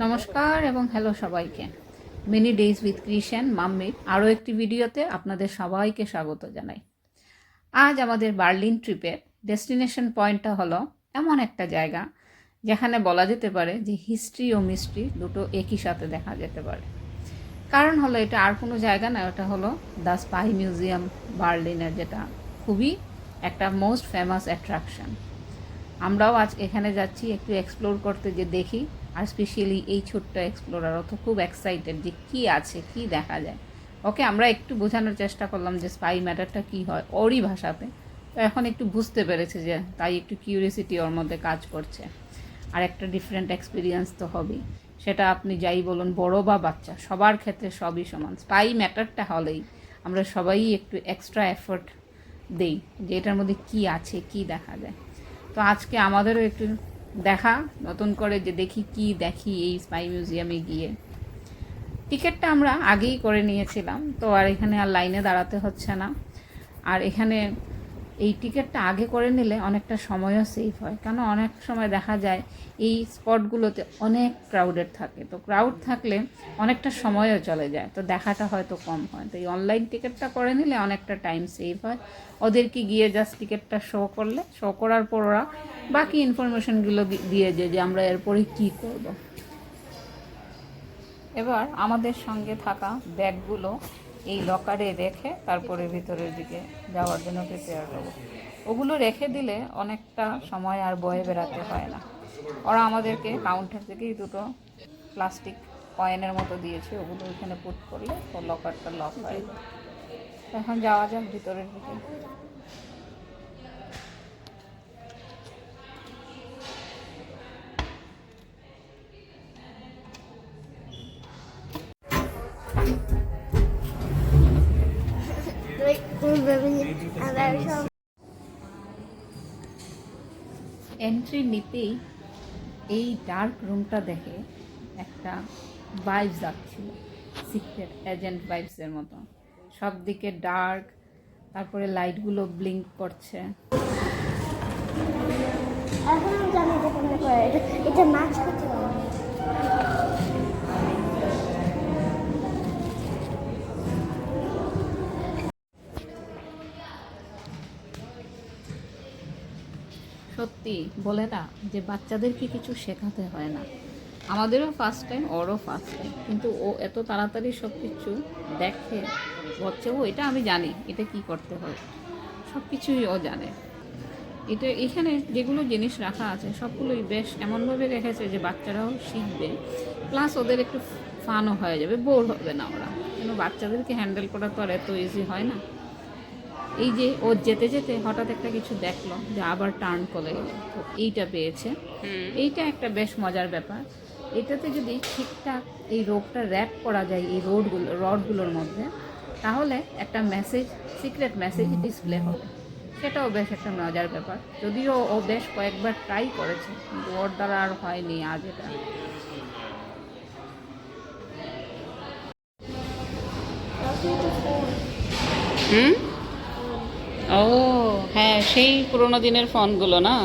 নমস্কার এবং হ্যালো সবাইকে। মিনি ডেইজ উইথ ক্রিশ্চিয়ান মাম্মির আরও একটি ভিডিওতে আপনাদের সবাইকে স্বাগত জানাই। আজ আমাদের বার্লিন ট্রিপের ডেস্টিনেশন পয়েন্টটা হলো এমন একটা জায়গা যেখানে বলা যেতে পারে যে হিস্ট্রি ও মিস্ট্রি দুটো একই সাথে দেখা যেতে পারে। কারণ হলো এটা আর কোনো জায়গা না ওটা হলো দ্য স্পাই মিউজিয়াম বার্লিনের যেটা খুবই একটা মোস্ট ফেমাস অ্যাট্রাকশন আমরাও আজ এখানে যাচ্ছি একটু এক্সপ্লোর করতে যে দেখি, আর স্পেশালি এই ছোট্ট এক্সপ্লোরার অত খুব এক্সাইটেড যে কি আছে, কি দেখা যায়। ওকে আমরা একটু বোঝানোর চেষ্টা করলাম যে স্পাই ম্যাটারটা কি হয় ওরই ভাষাতে। তো এখন একটু বুঝতে পেরেছে যে তাই একটু কিউরিয়াসিটি ওর মধ্যে কাজ করছে। আর একটা ডিফারেন্ট এক্সপিরিয়েন্স তো হবেই। সেটা আপনি যাই বলুন, বড় বা বাচ্চা, সবার ক্ষেত্রে সবই সমান। স্পাই ম্যাটারটা হলেই আমরা সবাই একটু এক্সট্রা এফোর্ট দেই যে এটার মধ্যে কি আছে, কি দেখা যায়। তো আজকে আমাদেরও একটু দেখা, নতুন করে যে দেখি কি দেখি এই স্পাই মিউজিয়ামে গিয়ে। টিকিটটা আমরা আগেই করে নিয়েছিলাম, তো আর এখানে আর লাইনে দাঁড়াতে হচ্ছে না। আর এখানে এই টিকিটটা আগে করে নিলে অনেকটা সময়ও সেভ হয়। কেন? অনেক সময় দেখা যায় এই স্পটগুলোতে অনেক ক্রাউডেড থাকে। তো ক্রাউড থাকলে অনেকটা সময়ও চলে যায়। তো দেখাটা হয়তো কম হয়। তো এই অনলাইন টিকিটটা করে নিলে অনেকটা টাইম সেভ হয়। ওদেরকে গিয়ে জাস্ট টিকিটটা শো করলে শো করার পর ওরা বাকি ইনফরমেশনগুলো দিয়ে যে যে আমরা এরপরে কী করব। এবার আমাদের সঙ্গে থাকা ব্যাগগুলো এই লকারে রেখে তারপরে ভিতরের দিকে যাওয়ার জন্য প্রিপেয়ার করব ওগুলো রেখে দিলে অনেকটা সময় আর বয়ে বেড়াতে হয় না। ওরা আমাদেরকে কাউন্টার থেকেই দুটো প্লাস্টিক কয়েনের মতো দিয়েছে, ওগুলো ওইখানে পুট করলে তো লকারটা লক হয় এখন যাওয়া যাক ভিতরের দিকে। এন্ট্রি নিতেই এই ডার্ক রুমটা দেখে একটা ভাইবস আসছিল সিক্রেট এজেন্ট ভাইবসের মতো। সব দিকে ডার্ক তারপরে লাইটগুলো ব্লিঙ্ক করছে। এখন আমি জানি এটা এটা- এটা সত্যি বলে না যে বাচ্চাদেরকে কিছু শেখাতে হয় না। আমাদেরও ফার্স্ট টাইম ওরও ফার্স্ট টাইম কিন্তু ও এত তাড়াতাড়ি সব কিছু দেখে, বলছে, ও, এটা আমি জানি, এটা কি করতে হয়? সব কিছুই ও জানে। এটা এখানে যেগুলো জিনিস রাখা আছে, সবগুলোই বেশ এমনভাবে রেখেছে যে বাচ্চারাও শিখবে। প্লাস ওদের একটু ফানও হয়ে যাবে বোর হবে না ওরা। কিন্তু বাচ্চাদেরকে হ্যান্ডেল করা তো আর এত ইজি হয় না। এই যে ও যেতে যেতে হঠাৎ একটা কিছু দেখল যে আবার টার্ন করে গেল। তো এইটা পেয়েছে। এইটা একটা বেশ মজার ব্যাপার। এটাতে যদি ঠিকঠাক এই রোগটা র্যাপ করা যায় এই রোডগুলো রডগুলোর মধ্যে তাহলে একটা মেসেজ সিক্রেট মেসেজ ডিসপ্লে হবে। সেটাও বেশ একটা মজার ব্যাপার। যদিও ও বেশ কয়েকবার ট্রাই করেছে কিন্তু ওর দ্বারা আর হয়নি আজ এটা। হুম? ও হ্যাঁ সেই পুরোনো দিনের ফোনগুলো না?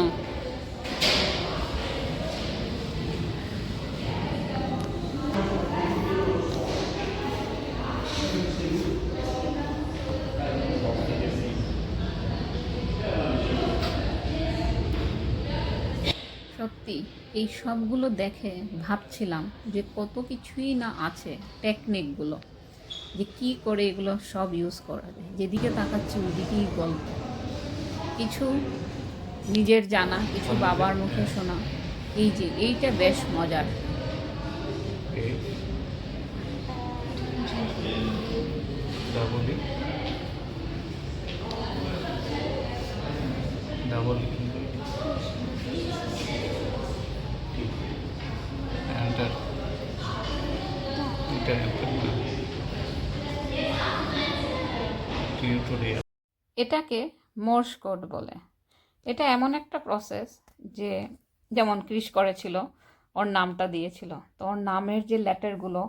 সত্যি, এই সবগুলো দেখে ভাবছিলাম যে কত কিছুই না আছে টেকনিকগুলো। যে কি করে এগুলো সব ইউজ করা যায়। যেদিকে তাকাচ্ছি ওদিকেই গল্প। কিছু নিজের জানা কিছু বাবার মুখে শোনা এই যে এইটা বেশ মজার। enter enter এটাকে মোর্স কোড বলে। এটা এমন একটা প্রসেস যে যেমন ক্রিস করেছিল ওর নামটা দিয়েছিল। তো ওর নামের যে লেটারগুলো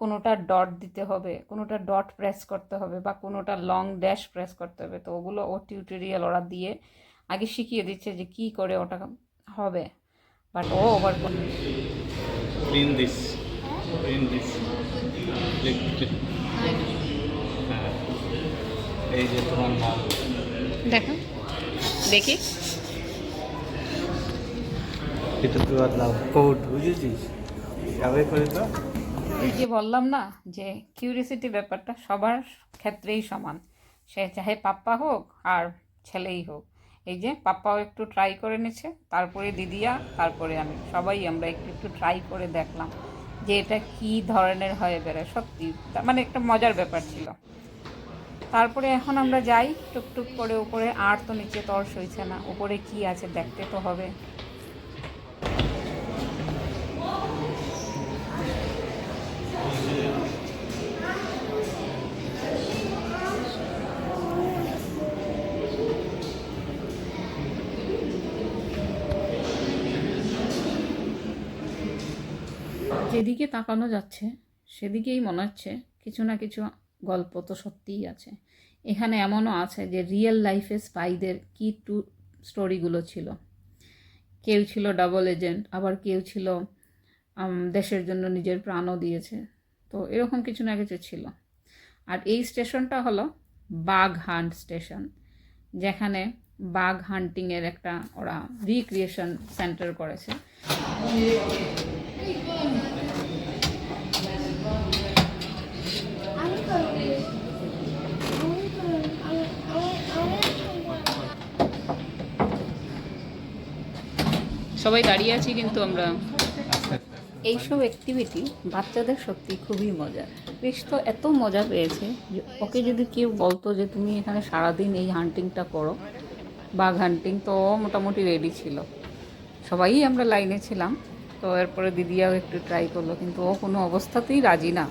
কোনোটা ডট দিতে হবে কোনোটা ডট প্রেস করতে হবে বা কোনোটা লং ড্যাশ প্রেস করতে হবে তো ওগুলো ও টিউটোরিয়াল ওরা দিয়ে আগে শিখিয়ে দিচ্ছে যে কি করে ওটা হবে। বাট ও ওভার ক্লিন দিস দিস এই যে তোমার মাল দেখো। দেখি। এটা তো আর লাভ কোড বুঝেছিস? যাবে করে তো। ওই যে বললাম না যে কিউরিসিটি ব্যাপারটা সবার ক্ষেত্রেই সমান। সে চাহে পাপ্পা হোক আর ছেলেই হোক। এই যে পাপ্পাও একটু ট্রাই করে নিচ্ছে তারপরে দিদিয়া তারপরে আমি। সবাই আমরা একটু একটু ট্রাই করে দেখলাম যে এটা কি ধরনের হয়ে বেড়ে সত্যি মানে একটা মজার ব্যাপার ছিল। তারপরে এখন আমরা যাই, টুকটুক করে উপরে, আর তো নিচে তর সইছে না। উপরে কি আছে দেখতে তো হবে। যেদিকে তাকানো যাচ্ছে, সেদিকেই মনে হচ্ছে কিছু না কিছু গল্প তো সত্যিই আছে। এখানে এমনও আছে যে রিয়েল লাইফে স্পাইদের কি টু স্টোরিগুলো ছিল। কেউ ছিল ডাবল এজেন্ট আবার কেউ ছিল দেশের জন্য নিজের প্রাণও দিয়েছে। তো এরকম কিছু না কিছু ছিল। আর এই স্টেশনটা হলো বাঘ হান্ট স্টেশন, যেখানে বাঘ হান্টিংয়ের একটা ওরা রিক্রিয়েশন সেন্টার করেছে আমি করব আমি করব আমি আমি সবাই দাঁড়িয়ে আছি, কিন্তু আমরা এইসব অ্যাক্টিভিটি বাচ্চাদের সত্যি খুবই মজা বেশ তো এত মজা পেয়েছে যে ওকে যদি কেউ বলতো যে তুমি এখানে সারাদিন এই হান্টিংটা করো, বাঘ হান্টিং তো মোটামুটি রেডি ছিল। সবাই আমরা লাইনে ছিলাম, তো এরপরে দিদিয়াও একটু ট্রাই করল, কিন্তু ও কোনো অবস্থাতেই রাজি না।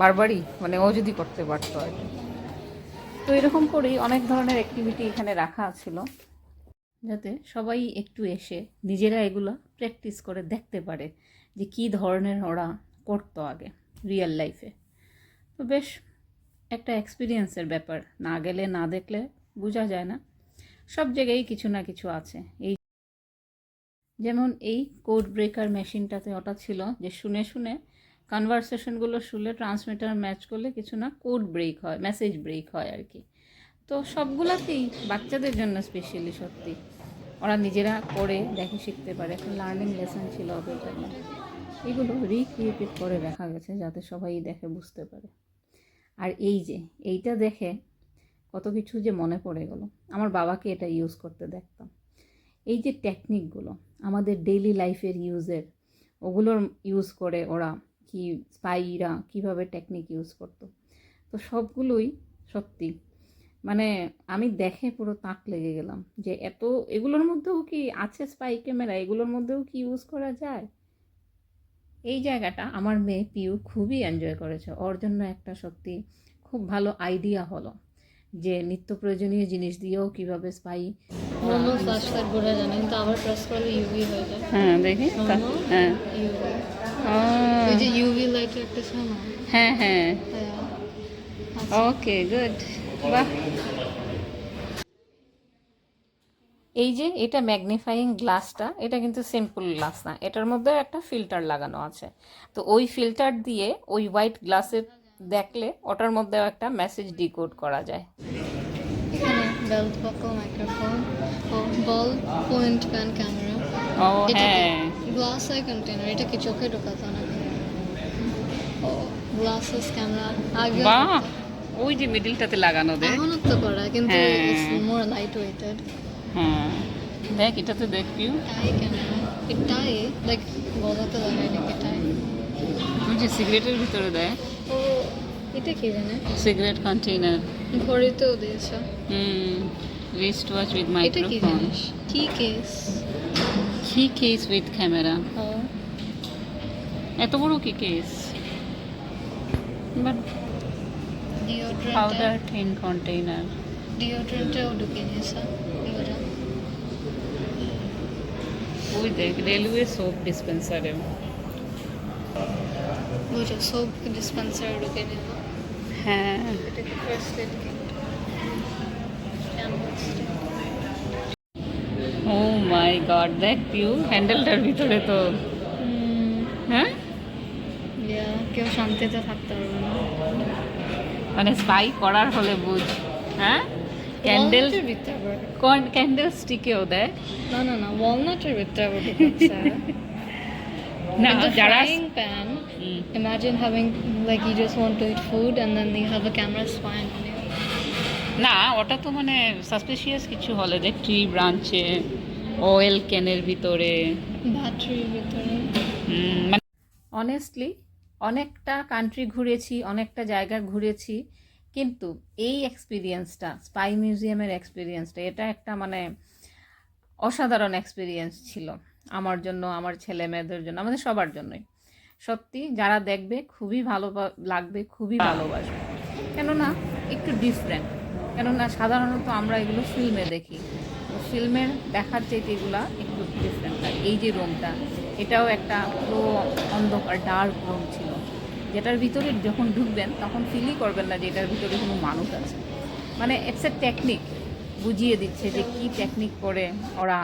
বারবারই মানে ও যদি করতে পারতো আর কি। তো এরকম করেই অনেক ধরনের অ্যাক্টিভিটি এখানে রাখা ছিল। যাতে সবাই একটু এসে নিজেরা এগুলো প্র্যাকটিস করে দেখতে পারে যে কী ধরনের ওরা করতো আগে রিয়েল লাইফে তো বেশ একটা এক্সপিরিয়েন্সের ব্যাপার। না গেলে, না দেখলে বোঝা যায় না। সব জায়গায় কিছু না কিছু আছে। এই যেমন এই কোড ব্রেকার মেশিনটাতে ওটা ছিল যে শুনে শুনে কনভারসেশনগুলো শুনে ট্রান্সমিটার ম্যাচ করলে কিছু না কোড ব্রেক হয় মেসেজ ব্রেক হয় আর কি। তো সবগুলাতেই বাচ্চাদের জন্য স্পেশালি সত্যি। ওরা নিজেরা করে দেখে শিখতে পারে। একটা লার্নিং লেসন ছিল ওদের জন্য। এগুলো রিক্রিয়েটেড করে দেখা গেছে যাতে সবাই দেখে বুঝতে পারে। আর এই যে, এইটা দেখে কত কিছু যে মনে পড়ে গেল। আমার বাবাকে এটা ইউজ করতে দেখতাম। এই যে টেকনিকগুলো আমাদের ডেইলি লাইফের ইউজের ওগুলোর ইউজ করে ওরা কি স্পাইরা কীভাবে টেকনিক ইউজ করতো। তো সবগুলোই সত্যি মানে আমি দেখে পুরো তাক লেগে গেলাম যে এত এগুলোর মধ্যেও কি আছে স্পাই ক্যামেরা এগুলোর মধ্যেও কি ইউজ করা যায়? এই জায়গাটা আমার মেয়ে পিউ খুবই এনজয় করেছে। ওর জন্য একটা সত্যি খুব ভালো আইডিয়া হলো যে নিত্য প্রয়োজনীয় জিনিস দিয়েও কীভাবে স্পাই মোমো ফ্ল্যাশ লাইট বোঝা যায় না আবার প্রেস করলে ইউভি হয়ে যায়। হ্যাঁ দেখি। হ্যাঁ। ওই যে ইউভি লাইটের একটা ছিল হ্যাঁ হ্যাঁ। হ্যাঁ। ওকে গুড বাহ এই যে এটা ম্যাগনিফাইং গ্লাসটা এটা কিন্তু সিম্পল গ্লাস না এটার মধ্যে একটা ফিল্টার লাগানো আছে। তো ওই ফিল্টার দিয়ে ওই হোয়াইট গ্লাসের দেখলে ওটার মধ্যেও একটা মেসেজ ডিকোড করা যায়। এখানে বেল্ট বাকল মাইক্রোফোন ও বল পয়েন্ট প্যান ক্যামেরা ও হ্যাঁ। গ্লাস আই কন্টেনার এটা কি চোখে ঢোকাতো না ও গ্লাসেস ক্যামেরা আগে বাহ। ওই যে মিডিলটাতে লাগানো দেখ। তো করা কিন্তু। মোর লাইট ওয়েটেড হ্যাঁ। দেখ এটাতে দেখ পিউ এটাই লাইক গলাতে লাগাই নাকি টাই? ওই যে সিগারেটের ভিতরে দেয় ও এটা কি জানে? সিগারেট কন্টেইনার ঘড়িতেও দিয়েছে। হুম রিস্ট ওয়াচ উইথ এটা কি মাইক্রোফোন কি কেস কি কেস উইথ ক্যামেরা এত বড় কি case but powder thin container ডিওড্রেন্টও ঢুকে দিয়েছে ওই দেখ রেলওয়ে সোপ ডিসপেন্সারে বুঝো সোপ ডিসপেন্সার ঢুকে দিল হ্যাঁ। এটাকে first aid oh my god দেখ পিউ হ্যান্ডেলটার ভিতরে তো। হ্যাঁ? কেউ শান্তিতে থাকতে পারবে না। মানে স্পাই করার হলে বুঝ। হ্যাঁ? ক্যান্ডেল আবার ক্যান্ডেল স্টিকেও দেয়? না না না ওয়ালনাটের ভিতরে আবার না যারা হুম, imagine having like you just want to eat food and then you have a camera on you. না ওটা তো মানে সাসপিশিয়াস কিছু হলে যে ট্রি ব্রাঞ্চে অয়েল ক্যানের ভিতরে। ব্যাটারির ভিতরে। মানে অনেস্টলি অনেকটা কান্ট্রি ঘুরেছি, অনেকটা জায়গা ঘুরেছি, কিন্তু এই এক্সপিরিয়েন্সটা স্পাই মিউজিয়ামের এক্সপিরিয়েন্সটা এটা একটা মানে অসাধারণ এক্সপিরিয়েন্স ছিল আমার জন্য, আমার ছেলে মেয়েদের জন্য, আমাদের সবার জন্যই। সত্যি, যারা দেখবে, খুবই ভালো লাগবে, খুবই ভালোবাসবে। কেননা, একটু ডিফারেন্ট কেননা, সাধারণত আমরা এগুলো ফিল্মে দেখি। ফিল্মের দেখার চাইতে এগুলা একটু ডিফারেন্ট এই যে রুমটা এটাও একটা পুরো অন্ধকার ডার্ক রুম ছিল। যেটার ভিতরে যখন ঢুকবেন, তখন ফিলই করবেন না যে এটার ভিতরে কোনো মানুষ আছে। মানে ইটস এ টেকনিক বুঝিয়ে দিচ্ছে যে কি টেকনিক করে ওরা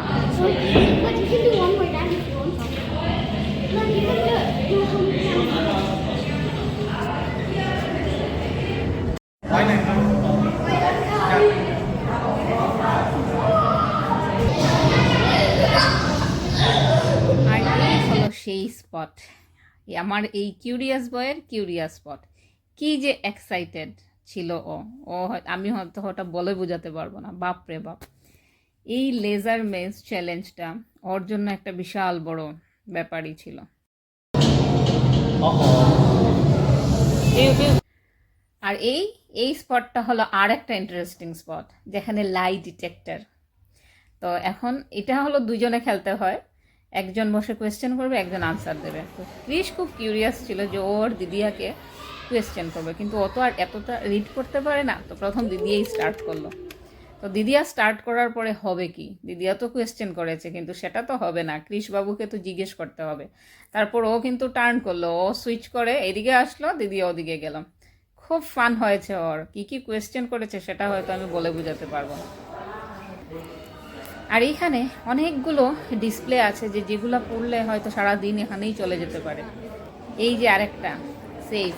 সেই স্পট আমার এই কিউরিয়াস বয়ের কিউরিয়াস স্পট কি যে এক্সাইটেড ছিল ও। ও আমি হয়তো ওটা বলে বোঝাতে পারব না। বাপ রে বাপ। এই লেজার মেজ চ্যালেঞ্জটা ওর জন্য একটা বিশাল বড় ব্যাপারই ছিল। আর এই এই স্পটটা হলো আর একটা ইন্টারেস্টিং স্পট যেখানে লাই ডিটেক্টর তো এখন এটা হলো দুজনে খেলতে হয়। একজন বসে কোয়েশ্চেন করবে, একজন আনসার দেবে। তো ক্রিস খুব কিউরিয়াস ছিল যে ওর দিদিয়াকে কোয়েশ্চেন করবে, কিন্তু অত আর এতটা রিড করতে পারে না। তো প্রথম দিদিয়াই স্টার্ট করল। তো দিদিয়া স্টার্ট করার পরে হবে কি? দিদিয়া তো কোয়েশ্চেন করেছে, কিন্তু সেটা তো হবে না। বাবুকে তো জিজ্ঞেস করতে হবে। তারপর ও কিন্তু টার্ন করল, ও সুইচ করে এদিকে আসলো, দিদিয়া ওদিকে গেলাম খুব ফান হয়েছে ওর। কি কি কোয়েশ্চেন করেছে সেটা হয়তো আমি বলে বোঝাতে পারব না। আর এইখানে অনেকগুলো ডিসপ্লে আছে যে যেগুলো পড়লে হয়তো সারা দিন এখানেই চলে যেতে পারে। এই যে আরেকটা সেফ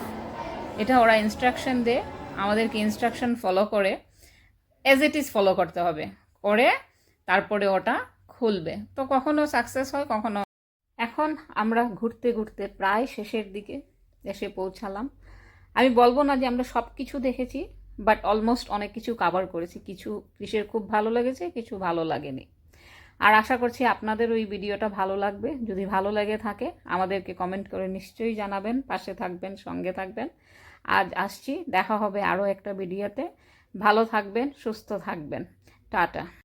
এটা ওরা ইনস্ট্রাকশন দেয়, আমাদেরকে ইনস্ট্রাকশন ফলো করে। অ্যাজ ইট ইজ ফলো করতে হবে। করে, তারপরে ওটা খুলবে। তো কখনো সাকসেস হয়, কখনো এখন আমরা ঘুরতে ঘুরতে প্রায় শেষের দিকে এসে পৌঁছালাম। আমি বলব না যে আমরা সব কিছু দেখেছি বাট অলমোস্ট অনেক কিছু কাভার করেছি। কিছু কৃষির খুব ভালো লেগেছে, কিছু ভালো লাগেনি। আর আশা করছি আপনাদের ওই ভিডিওটা ভালো লাগবে। যদি ভালো লেগে থাকে, আমাদেরকে কমেন্ট করে নিশ্চয়ই জানাবেন, পাশে থাকবেন, সঙ্গে থাকবেন। আজ আসছি, দেখা হবে আরও একটা ভিডিওতে। ভালো থাকবেন, সুস্থ থাকবেন। টাটা।